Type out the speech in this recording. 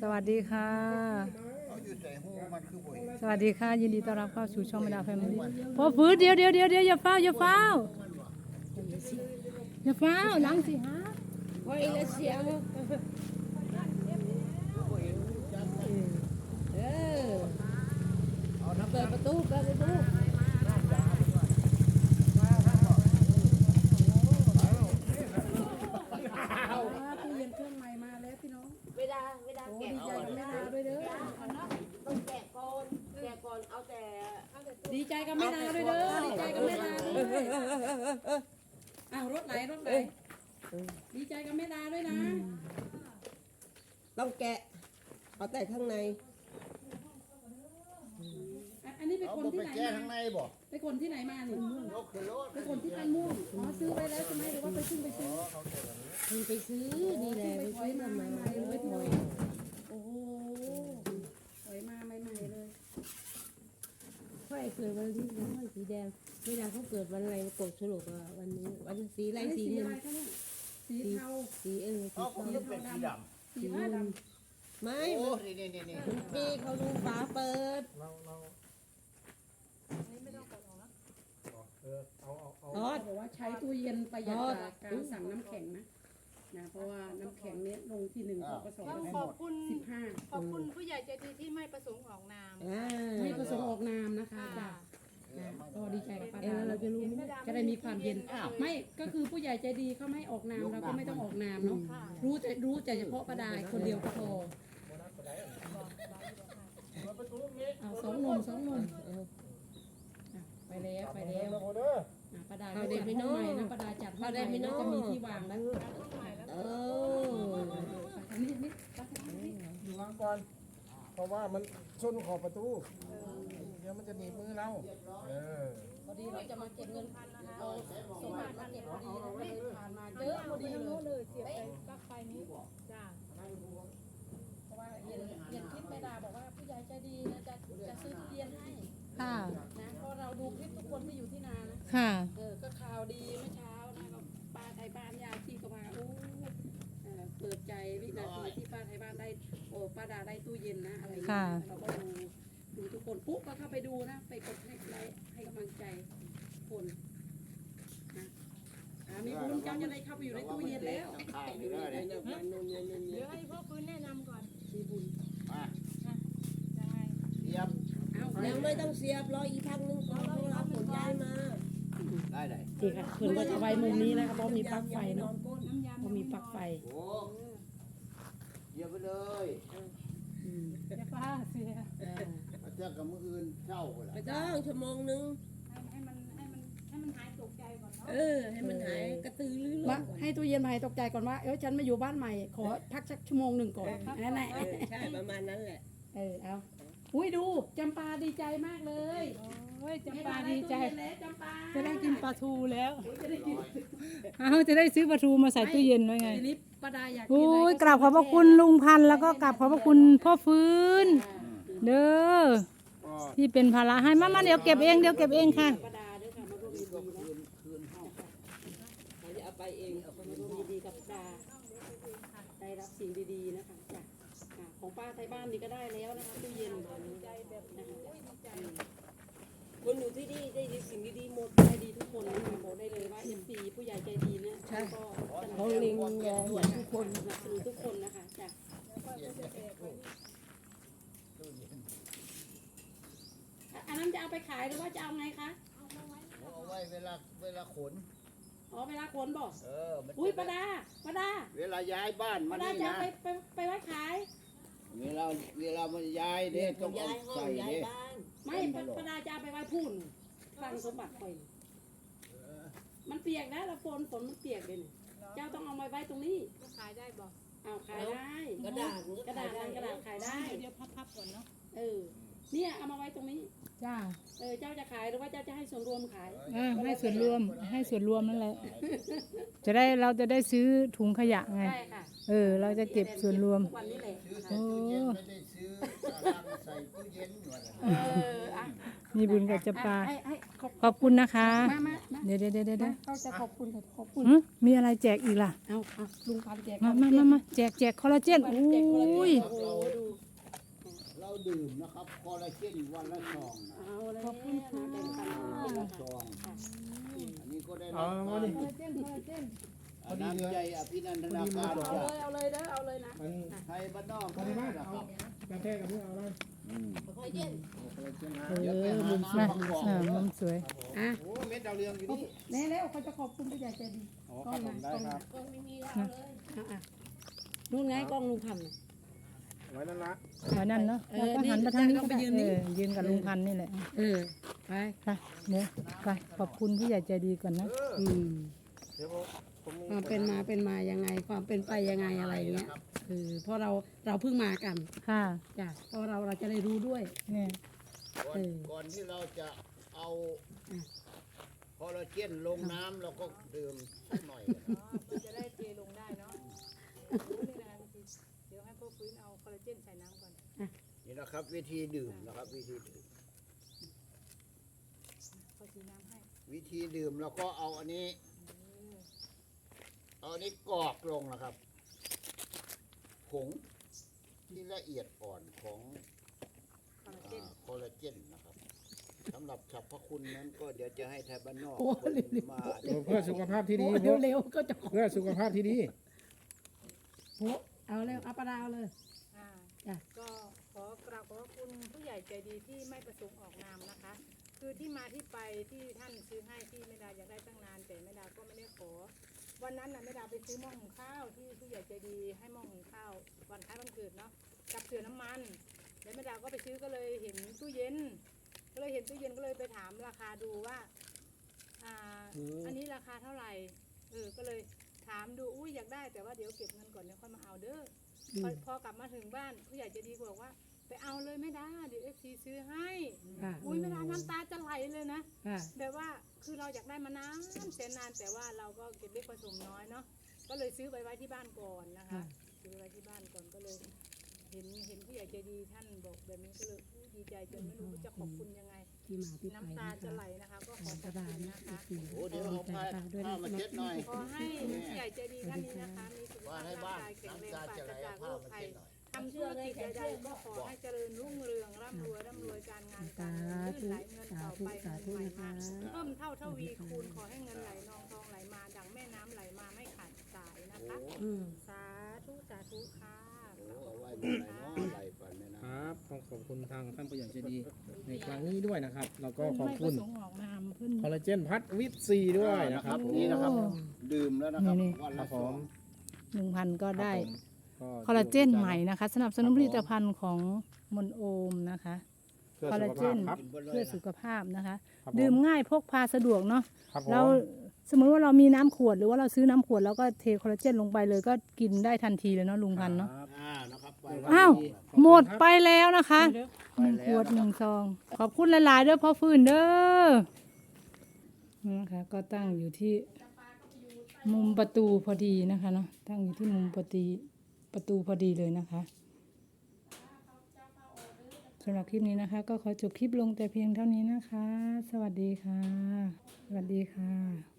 สวัสดีค่ะเอาอยู่ใส่หูมันคือบ่เห็นสวัสดีค่ะ ยินดีต้อนรับเข้าสู่ช่องมาดาแฟมิลี่พอฟื้นเดี๋ยวเดี๋ยวเดี๋ยวเดี๋ยวอย่าเฝ้าอย่าเฝ้าอย่าเฝ้าหลังสิฮะไว้แล้วเสียงเออเปิดประตูเปิดประตูตู้เย็นเครื่องใหม่มาแล้วพี่น้อง เวลาเวลาแกะ ดีใจกับแม่ดาด้วยเด้อ ต้องแกะก่อนแกะก่อนเอาแต่ ดีใจกับแม่ดาด้วยเด้อดีใจกับแม่ดาด้วยอ้าวรถไหลรถไหลดีใจกับแม่ดาด้วยนะ ต้องแกะ เอาแต่ข้างในอะอันนี้เป็นเอาคนบ่ที่ไปไหนแก้มาข้างในบ่เป็นคนที่ไหนมานี่ยกขึ้นรถเป็นคนที่บ้านม่วงอ๋อซื้อไว้แล้วใช่ไหมหรือว่าไปซื้อไปซื้อเพิ่งไปซื้อนี่แหละไปซื้อมาใหม่ๆไม่ถอย โอ้โหถอยมาใหม่ๆเลย ค่อยเกิดวันที่ค่อยสีแดง เวลาเขาเกิดวันอะไรกดสรุปว่าวันนี้ วันสีอะไรอันนี้สีสีเงิอะนไรคะเนี่ยสีเทาสีเออสีเอาผมก็เป็นสีดสีผ้าดไม่ำโอ้นี่นี่นี่นี่ปีเขาดูฝาเปิดทอดำบอกว่าใช้ตู้เย็นประหยัดกว่าการสั่งน้ำแข็งนะ นะเพราะว่าน้ำแข็งเนี้ยลงที่หนึ่งเขาก็สองต้องขอบคุณสิบห้าขอบคุณผู้ใหญ่ใจดีที่ไม่ประสงค์ออกนามอ่าไม่ประสงค์ออกนามนะคะจ้ะค่ะนะก็ดีใจกับป้าเอดาอเราจะรู้ไหมจะได้มีความเย็นไม่ก็คือผู้ใหญ่ใจดีเขาไม่ให้ออกนามเราก็ไม่ต้องออกนามเนาะรู้แต่รู้แต่เฉพาะป้าดาคนเดียวก็พอเอาสองหนุ่มสองหนุ่มอะไปแล้วไปแล้วอะป้าดาก็จัดห้องใหม่นะป้าดาจัดห้องใหม่แล้วจะมีที่วางแล้วเอออันนี้นี่ป้าดานี่อยู่วางก่อน เพราะว่ามันชนขอบประตู เดี๋ยวมันจะหนีบมือเรา เออ พอดีเราจะมาเก็บเงินเอาสมบัติมาเก็บพอดีเราเลยผ่านมาเยอะพอดีเลยเลยเสียบไปปลั๊กไฟนี้จ้าเพราะว่าเย็นเย็นคลิปแม่ดาบอกว่าผู้ใหญ่ใจดีนะจะจะซื้อทุเรียนให้ค่ะ นะเพราะเราดูคลิปทุกคนที่อยู่ที่นานะ ค่ะ เออก็ข่าวดีเมื่อเช้านะก็ป้าไทยบ้านยาที่ก็มาโอ้เออเปิดใจวินาทีที่ป้าไทย บ้านได้โอ้ป้าดาได้ตู้เย็นนะอะไรอย่างเงี้ค่ะยเราก็ดูดูทุกคนปุ๊บก็เข้าไปดูนะ ไปกดให้ไลค์ให้กำลังใจทุกคนนะอ่ามีบุญเจ้าจะได้เข้าไปอยู่ในตู้เย็นแล้วข้างนี่เลยเดี๋ยวให้พ่อฟื้นแนะนำก่อนมีบุญมายังไงเตรียมเอ้ายังไม่ต้องเสียบรออีกพักนึงก่อนเพราะเราขนย้ายมาได้ได้ดีค่ะเพื่อนก็จะไว้มุมนี้นะคะเพราะมีปลั๊กไฟเนาะน้ำยาเพราะมีปลั๊กไฟ โอ้ เตรียมไปเลยเดี๋ยวป้าเสียเอาเจ้ากับมืออื่นเช่าไปละไม่ต้องชั่วโมงนึงให้ให้มันให้มันให้มันหายตกใจก่อนเนาะเออ ให้มันหายกระตือรือร้ว่านให้ตู้เย็นมาให้ตกใจก่อนว่า เออฉันมาอยู่บ้านใหม่ ขอพักสักชั่วโมงหนึ่งก่อนนั่นแหละเออใช่ประมาณนั้นแหละ เออ เอา อุ้ยดูจำปาดีใจมากเลยโอ้ยจำปาดีใจ แม่ดาได้ตู้เย็นแล้วจำปาจะได้กินปลาทูแล้วจะได้กินเอาจะได้ซื้อปลาทูมาใส่ตู้เย็นไว้ไงทีนี้ป้าดาอยากกินโอ้อะไรยกราบขอบพระคุณลุงพันธุ์แล้วก็กราบขอบพระคุณพ่อฟื้น เด้อที่เป็นภาระให้มามาเดี๋ยวเก็บเองเดี๋ยวเก็บเองค่ะ ป้าดาด้วยค่ะมาร่วมยินดีนะคืนห้องเขาจะเอาไปเองเอาไปมาร่วมยินดีกับป้าดาได้รับสิ่งดีๆนะคะจากอ่า ของป้าไทยบ้านนี่ก็ได้แล้วนะคะตู้เย็นใจแบบนะคะคนอยู่ที่นี่ได้สิ่งดีๆหมดใจดีทุกคนนะคะบอกได้เลยว่าเอฟซีผู้ใหญ่ใจดีเนี่ยก็เขาเล็งแย่เห็นทุกคนสนับสนุนทุกคนนะคะจากอันนั้นจะเอาไปขายหรือว่าจะเอาไงคะเอาไว้เวลาเวลาขน อ๋อเวลาขนบอกเออ มันอุ้ยป้าดาป้าดาเวลาย้ายบ้านมาป้าดานี่จะเอานะไปไปไปไว้ขาย เวลาเวลามันย้ายเด้ต้องเอาย้ายห้องใส่ย้ายเด้บ้านไม่ป้าป้าดาจะเอาไปไว้พูนคลังสมบัติคอยมันเปียกนะเราฝนฝนมันเปียกเลยนี่เจ้าต้องเอามาไว้ตรงนี้จะขายได้บอกเอาขายได้กระดาษมันกก็ระดาษขายลังกระดาษขายได้ เดี๋ยวพับๆก่อนเนาะเออ เนี่ยเอามาไว้ตรงนี้ จ้าเออ เจ้าจะขายหรือว่าเจ้าจะให้ส่วนรวมขาย เออให้ส่วนรวมให้ส่วนรวมนั่นแหละจะได้เราจะได้ซื้อถุงขยะไง ใช่ค่ะ เออ เราจะเก็บส่วนรวม ทุกวันนี้แหละซื้อใส่ตู้เย็นไม่ได้ซื้อตารางใส่ตู้เย็นว่าแต่เอออะมีบุญกับจะปลาให้ให้ขอบขอบคุณนะคะ มามามาเดี๋ยวเดี๋ยวเดี๋ยวเดี๋ยวเขาจะขอบคุณค่ะขอบคุณหึมีอะไรแจกอีกล่ะ เอาเอาลุงพันแจกมามามามาแจกแจกคอลลาเจนแจกคนละอุ้ย โอ้โหดูเราดื่มนะครับคอลลาเจนวันละซองนะเอาเลยนะแบ่งปันคนละซองอันนี้ก็ได้เอารับมาการดิ น้ำใจอภินันทนาการเอาจากเลยเอาเลยเด้อเอาเลยนะมันไทยบ้านนอกพอดีมากนะเอาครับกาแฟกับเพื่อนเอาเลยเดี๋ยวไปหามาน้ำมากรอกอ่ามุมสวยอะโอ้เม็ดดาวเรืองอยู่นี่แน่แล้วเขาจะขอบคุณผู้ใหญ่ใจดีอ๋อครับผมได้ครับอะอะนู่นไงกล้องลุงพันธุ์น่ะไว้นั่นละไว้นั่นเนาะเอแล้วอก็นี่หันมาทางนี้ต้องไปก็ยืได้นนี่เออยืนกับลุงพันธุ์นี่แหละเออไปไปเนี่ยไปขอบคุณผู้ใหญ่ใจดีก่อนนะเอออืมเดี๋ยวผมผมมี ความเป็นมาเป็นมายังไง ความเป็นไปยังไงอะไรเงี้ยคือเพราะเราเราเพิ่งมากันค่ะจ้ะเพราะเราเราจะได้รู้ด้วยเนี่ยก่อนก่อนที่เราจะเอาอืมคอลลาเจนลงน้ำเราก็ดื่มสักหน่อยนะครับอ๋อเพื่อจะได้เทลงได้เนาะรู้นี่นะวิธีเดี๋ยวให้พวกฟื้นเอาคอลลาเจนใส่น้ำก่อนนี่นะครับ วิธีดื่มนะครับ วิธีดื่มพอทีน้ำให้ วิธีดื่มเราก็เอาอันนี้ เอาอันนี้กรอกลงนะครับ ผงที่ละเอียดอ่อนของคอลลาเจนคอลลาเจนนะครับสำหรับสรรพคุณนั้นก็เดี๋ยวจะให้ไทยบ้านนอกโอ้คนมาเพื่อสุขภาพที่ดีโอ้เร็วๆก็จะขอเพื่อสุขภาพที่ดีโอ้เอาเร็วเอาปลาดาวเลย อ่าจ้ะ ก็ขอกราบขอบพระคุณผู้ใหญ่ใจดีที่ไม่ประสงค์ออกนามนะคะ คือที่มาที่ไปที่ท่านซื้อให้ที่แม่ดาอยากได้ตั้งนานแต่แม่ดาก็ไม่ได้ขอ วันนั้นน่ะแม่ดาไปซื้อหม้อหุงข้าวที่ผู้ใหญ่ใจดีให้หม้อหุงข้าววันคล้ายวันเกิดเนาะกับเสือน้ำมัน แล้วแม่ดาก็ไปซื้อก็เลยเห็นตู้เย็น ก็เลยเห็นตู้เย็นก็เลยไปถามราคาดูว่า อ่า อันนี้ราคาเท่าไหร่เออก็เลยถามดูอุ้ยอยากได้แต่ว่าเดี๋ยวเก็บเงินก่อนเดี๋ยวค่อยมาเอาเด้ออพอพอกลับมาถึงบ้านผู้ใหญ่ใจะดีบอกว่า ไปเอาเลยไม่ได้เดี๋ยวเอฟซีซื้อให้ ค่ะอุ้ยไม่ได้น้ำตาจะไหลเลยนะ ค่ะ แบบว่าคือเราอยากได้มานานแสนนานแต่ว่าเราก็เก็บเล็กผสมน้อยเนาะก็เลยซื้อไปไว้ที่บ้านก่อนนะคะ ค่ะ ซื้อไว้ที่บ้านก่อนก็เลย เห็นเห็นผู้ใหญ่ใจดีท่านบอกแบบนี้ก็เลยอุ๊ยดีใจจนไม่รู้จะขอบคุณยังไง ที่มาที่ไปน้ำตานะจะคะไหลนะคะก็ขขอองขกอระบดาคุษณนะนะคะสี่โอ้เดี๋ยวดีเอาใจผ้าค่ะด้วยผ้านะมาเช็ดหน่อย ขอให้ผู้ใหญ่ใจดีท่านนี้นะคะ มีสุขว่าภาพให้ร่างบ้านกายแข็งแรงน้ำตาปราจะศไหลจากเอาโรผ้าคมาภัยเช็ดหน่อยทำธุรกิจใดๆก็ขอให้เจริญรุ่งเรืองร่ำรวยร่ำรวยการงานการเงินลื่นไหลเงินต่อไปเงินไหลมาเพิ่มเท่าทวีคูณขอให้เงินไหลนองทองไหลมา ดังแม่น้ำไหลมาไม่ขาดสายนะคะสาธุสาธุค่ะเอาไว้บ่ไหลเนาะไหลไปแม่คนะรับขอขอบคุณทางท่านผู้ใหญ่ใจดีในครั้งนี้ด้วยนะครับ แล้วก็ขอบคุณคออกนามเพิ่นคอลลาเจนพัดวิตซีด้วยนะครับนี่นะครับ ดื่มแล้วนะครับวันละบสผอมงลุงพันก็ได้ คอลลาเจนใหม่นะคะ สนับสนุนผลิตภัณฑ์ของมนโอมนะคะเพื่อคอลสุลาขเจภาพนครับเพื่อสุขภาพนะคะครับดื่มง่ายพกพาสะดวกเนาะครับผมเราสมมติว่าเรามีน้ำขวดหรือว่าเราซื้อน้ำขวดแล้วก็เทคอลลาเจนลงไปเลยก็กินได้ทันทีเลยเนาะลุงพันธุ์เนาะครับอ่านะครับไปอ้าวขอบคุณหมดครับไปแล้วนะคะไปหนึ่งแล้ขวดนะหครันึ่บงซอง ขอบคุณหลาย ๆ เด้อพ่อฟื้นเด้อนะคะก็ตั้งอยู่ที่มุมประตูพอดีนะคะเนาะตั้งอยู่ที่มุมประตู ประตูพอดีเลยนะคะสำหรับคลิปนี้นะคะ ก็ขอจบคลิปลงแต่เพียงเท่านี้นะคะ สวัสดีค่ะ สวัสดีค่ะ